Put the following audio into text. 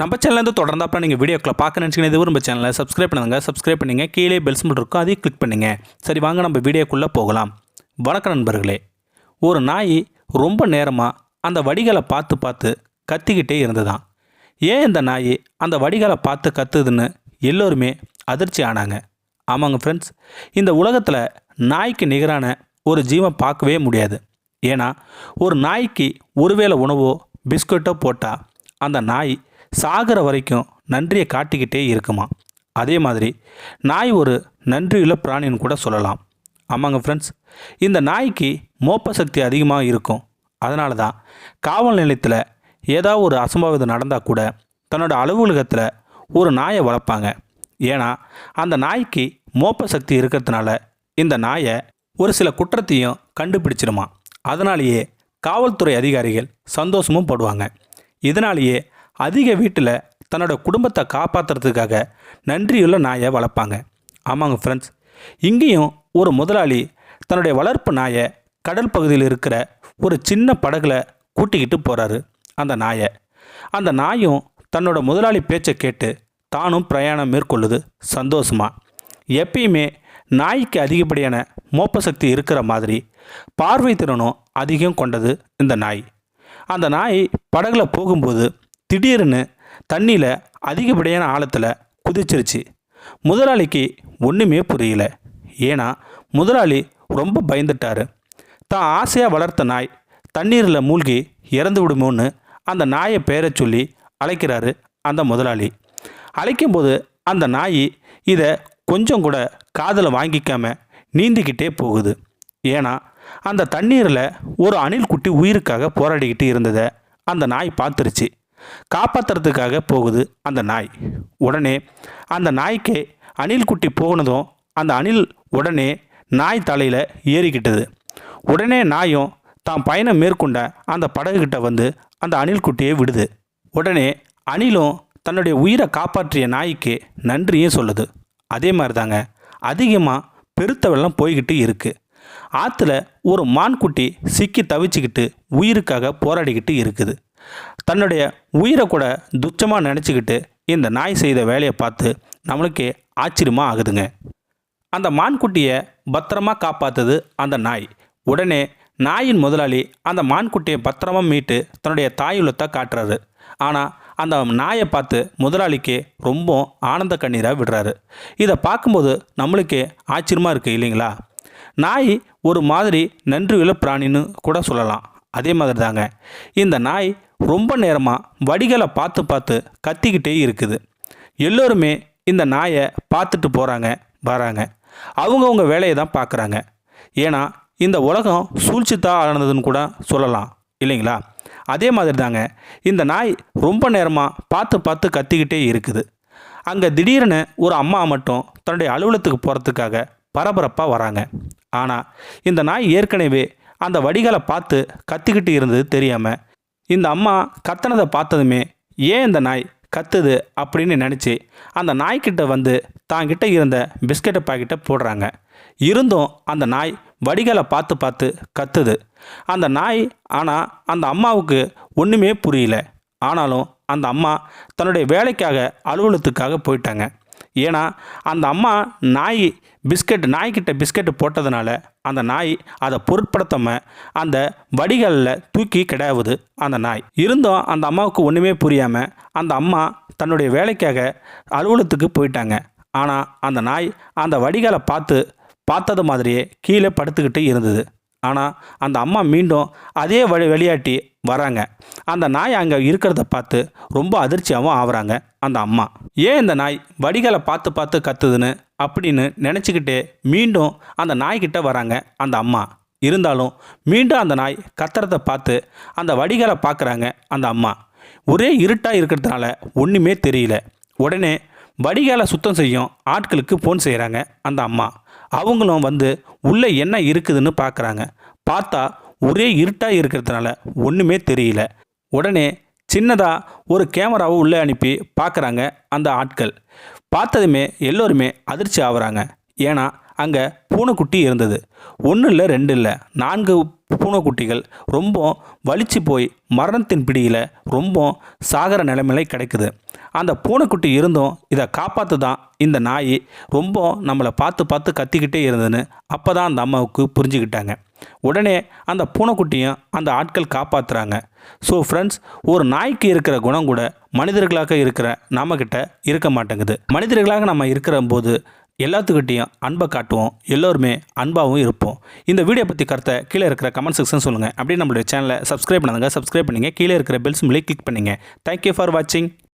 நம்ம சேனலேருந்து தொடர்ந்து அப்புறம் நீங்கள் வீடியோக்களை பார்க்க நினச்சிங்கன்னா இது நம்ம சேனலை சப்ஸ்கிரைப் பண்ணுங்க. சப்ஸ்கிரைப் பண்ணுங்க. கீழே பெல்ஸ் மட்டும் இருக்கும் அதையும் கிளிக் பண்ணுங்கள் சரி வாங்க நம்ம வீடியோக்குள்ளே போகலாம். வணக்க நண்பர்களே ஒரு நாய் ரொம்ப நேரமாக அந்த வடிகளை பார்த்து பார்த்து கத்திக்கிட்டே இருந்ததான் ஏன் இந்த நாய் அந்த வடிகளை பார்த்து கத்துதுன்னு எல்லோருமே அதிர்ச்சி ஆனாங்க. ஆமாங்க ஃப்ரெண்ட்ஸ் இந்த உலகத்தில் நாய்க்கு நிகரான ஒரு ஜீவன் பார்க்கவே முடியாது. ஏன்னா ஒரு நாய்க்கு ஒருவேளை உணவோ பிஸ்கட்டோ போட்டால் அந்த நாய் சாகிற வரைக்கும் நன்றியை காட்டிக்கிட்டே இருக்குமா? அதே மாதிரி நாய் ஒரு நன்றியுள்ள பிராணின்னு கூட சொல்லலாம். ஆமாங்க ஃப்ரெண்ட்ஸ் இந்த நாய்க்கு மோப்ப சக்தி அதிகமாக இருக்கும். அதனால தான் காவல் நிலையத்தில் ஏதாவது ஒரு அசம்பாவிதம் நடந்தால் கூட தன்னோட அலுவலகத்தில் ஒரு நாயை வளர்ப்பாங்க. ஏன்னா அந்த நாய்க்கு மோப்ப சக்தி இருக்கிறதுனால இந்த நாயை ஒரு சில குற்றத்தையும் கண்டுபிடிச்சிருமா அதனாலேயே காவல்துறை அதிகாரிகள் சந்தோஷமும் படுவாங்க. இதனாலேயே அதிக வீட்டில் தன்னோட குடும்பத்தை காப்பாற்றுறதுக்காக நன்றியுள்ள நாயை வளர்ப்பாங்க. ஆமாங்க ஃப்ரெண்ட்ஸ் இங்கேயும் ஒரு முதலாளி தன்னுடைய வளர்ப்பு நாயை கடல் பகுதியில் இருக்கிற ஒரு சின்ன படகுல கூட்டிக்கிட்டு போகிறாரு அந்த நாயை. அந்த நாயும் தன்னோட முதலாளி பேச்சை கேட்டு தானும் பிரயாணம் மேற்கொள்ளுது சந்தோஷமா. எப்பயுமே நாய்க்கு அதிகப்படியான மோப்ப சக்தி இருக்கிற மாதிரி பார்வை திறனும் அதிகம் கொண்டது இந்த நாய். அந்த நாய் படகுல போகும்போது திடீர்னு தண்ணியில் அதிகப்படியான ஆழத்தில் குதிச்சிருச்சு. முதலாளிக்கு ஒன்றுமே புரியல. ஏன்னா முதலாளி ரொம்ப பயந்துட்டாரு. தான் ஆசையாக வளர்த்த நாய் தண்ணீரில் மூழ்கி இறந்து விடுமோன்னு அந்த நாயை பெயரை சொல்லி அழைக்கிறாரு அந்த முதலாளி. அழைக்கும்போது அந்த நாய் இதை கொஞ்சம் கூட காதில் வாங்கிக்காம நீந்திக்கிட்டே போகுது. ஏன்னா அந்த தண்ணீரில் ஒரு அணில் குட்டி உயிருக்காக போராடிக்கிட்டு இருந்ததை அந்த நாய் பார்த்துருச்சு. காப்பாற்றுறதுக்காக போகுது அந்த நாய். உடனே அந்த நாய்க்கு அணில் குட்டி போனதும் அந்த அணில் உடனே நாய் தலையில் ஏறிக்கிட்டது. உடனே நாயும் தான் பயணம் மேற்கொண்ட அந்த படகுகிட்ட வந்து அந்த அணில் குட்டியை விடுது. உடனே அணிலும் தன்னுடைய உயிரை காப்பாற்றிய நாய்க்கு நன்றியும் சொல்லுது. அதே மாதிரி தாங்க அதிகமாக பெருத்த வெள்ளம் போய்கிட்டு இருக்குது ஆற்றுல ஒரு மான்குட்டி சிக்கி தவிச்சுக்கிட்டு உயிருக்காக போராடிக்கிட்டு இருக்குது. தன்னுடைய உயிரை கூட துச்சமாக நினச்சிக்கிட்டு இந்த நாய் செய்த வேலையை பார்த்து நம்மளுக்கே ஆச்சரியமாக ஆகுதுங்க. அந்த மான்குட்டியை பத்திரமா காப்பாற்றுது அந்த நாய். உடனே நாயின் முதலாளி அந்த மான்குட்டியை பத்திரமாக மீட்டு தன்னுடைய தாயுள்ளத்தை காட்டுறாரு. ஆனால் அந்த நாயை பார்த்து முதலாளிக்கு ரொம்ப ஆனந்த கண்ணீராக விடுறாரு. இதை பார்க்கும்போது நம்மளுக்கே ஆச்சரியமாக இருக்குது இல்லைங்களா? நாய் ஒரு மாதிரி நன்றியுள்ள பிராணின்னு கூட சொல்லலாம். அதே மாதிரி தாங்க. இந்த நாய் ரொம்ப நேரமாக வடிகளை பார்த்து பார்த்து கத்திக்கிட்டே இருக்குது. எல்லோருமே இந்த நாயை பார்த்துட்டு போகிறாங்க வராங்க. அவங்கவுங்க வேலையை தான் பார்க்குறாங்க. ஏன்னா இந்த உலகம் சூழ்ச்சித்தான் ஆனதுன்னு கூட சொல்லலாம் இல்லைங்களா? அதே மாதிரி தாங்க இந்த நாய் ரொம்ப நேரமாக பார்த்து பார்த்து கத்திக்கிட்டே இருக்குது. அங்கே திடீர்னு ஒரு அம்மா மட்டும் தன்னுடைய அலுவலகத்துக்கு போகிறதுக்காக பரபரப்பாக வராங்க. ஆனால் இந்த நாய் ஏற்கனவே அந்த வடிகளை பார்த்து கத்திக்கிட்டு இருந்தது தெரியாமல் இந்த அம்மா கத்தினதை பார்த்ததுமே ஏன் இந்த நாய் கத்துது? அப்படின்னு நினச்சி அந்த நாய்க்கிட்ட வந்து தாங்கிட்ட இருந்த பிஸ்கெட்டை பாக்கெட்டை போடுறாங்க. இருந்தும் அந்த நாய் வடிகளை பார்த்து பார்த்து கத்துது. அந்த நாய் ஆனால் அந்த அம்மாவுக்கு ஒன்றுமே புரியல. ஆனாலும் அந்த அம்மா தன்னுடைய வேலைக்காக அலுவலகத்துக்காக போயிட்டாங்க. ஏன்னா அந்த அம்மா நாய் பிஸ்கட் நாய்க்கிட்ட பிஸ்கட் போட்டதுனால அந்த நாய் அதை பொருட்படுத்தாமல் அந்த வடிகளில் தூக்கி கிடாவுது அந்த நாய். இருந்தும் அந்த அம்மாவுக்கு ஒன்றுமே புரியாமல் அந்த அம்மா தன்னுடைய வேலைக்காக அலுவலகத்துக்கு போயிட்டாங்க. ஆனால் அந்த நாய் அந்த வடிகளை பார்த்து பார்த்தது மாதிரியே கீழே படுத்துக்கிட்டு இருந்தது. ஆனால் அந்த அம்மா மீண்டும் அதே வழி விளையாட்டி வராங்க. அந்த நாய் அங்கே இருக்கிறத பார்த்து ரொம்ப அதிர்ச்சியாகவும் ஆகுறாங்க அந்த அம்மா. ஏன் இந்த நாய் வடிகளை பார்த்து பார்த்து கத்துதுன்னு? அப்படின்னு நினச்சிக்கிட்டே மீண்டும் அந்த நாய்கிட்ட வராங்க அந்த அம்மா. இருந்தாலும் மீண்டும் அந்த நாய் கத்துறத பார்த்து அந்த வடிகளை பார்க்குறாங்க அந்த அம்மா. ஒரே இருட்டாக இருக்கிறதுனால ஒன்றுமே தெரியல. உடனே வடிகாலை சுத்தம் செய்யும் ஆட்களுக்கு ஃபோன் செய்கிறாங்க அந்த அம்மா அவங்களும் வந்து உள்ளே என்ன இருக்குதுன்னு பார்க்குறாங்க பார்த்தா ஒரே இருட்டாக இருக்கிறதுனால ஒன்றுமே தெரியல. உடனே சின்னதாக ஒரு கேமராவை உள்ளே அனுப்பி பார்க்குறாங்க அந்த ஆட்கள். பார்த்ததுமே எல்லோருமே அதிர்ச்சி ஆகுறாங்க. ஏன்னா அங்கே பூனைக்குட்டி இருந்தது. ஒன்று இல்லை ரெண்டு இல்லை நான்கு பூனைக்குட்டிகள் ரொம்ப வலிச்சு போய் மரணத்தின் பிடியில் ரொம்ப சாகர நிலைமையில கிடைக்குது. அந்த பூனைக்குட்டி இருந்தும் இதை காப்பாற்று தான் இந்த நாய் ரொம்ப நம்மளை பார்த்து பார்த்து கத்திக்கிட்டே இருந்ததுன்னு அப்போ தான் அந்த அம்மாவுக்கு புரிஞ்சுக்கிட்டாங்க. உடனே அந்த பூனைக்குட்டியும் அந்த ஆட்கள் காப்பாற்றுறாங்க ஸோ ஃப்ரெண்ட்ஸ் ஒரு நாய்க்கு இருக்கிற குணம் கூட மனிதர்களாக இருக்கிற நம்மக்கிட்ட இருக்க மாட்டேங்குது. மனிதர்களாக நம்ம இருக்கிற போது எல்லாத்துக்கிட்டேயும் அன்பை காட்டுவோம். எல்லோருமே அன்பாகவும் இருப்போம். இந்த வீடியோ பற்றி கருத்தை கீழே இருக்கிற கமெண்ட் செக்ஷன் சொல்லுங்கள் அப்படியே நம்மளுடைய சேனலை சப்ஸ்கிரைப் பண்ணுங்கள் சப்ஸ்கிரைப் பண்ணிங்க. கீழே இருக்கிற பெல் சிம்பிளை கிளிக் பண்ணுங்கள் தேங்க்யூ ஃபார் வாட்சிங்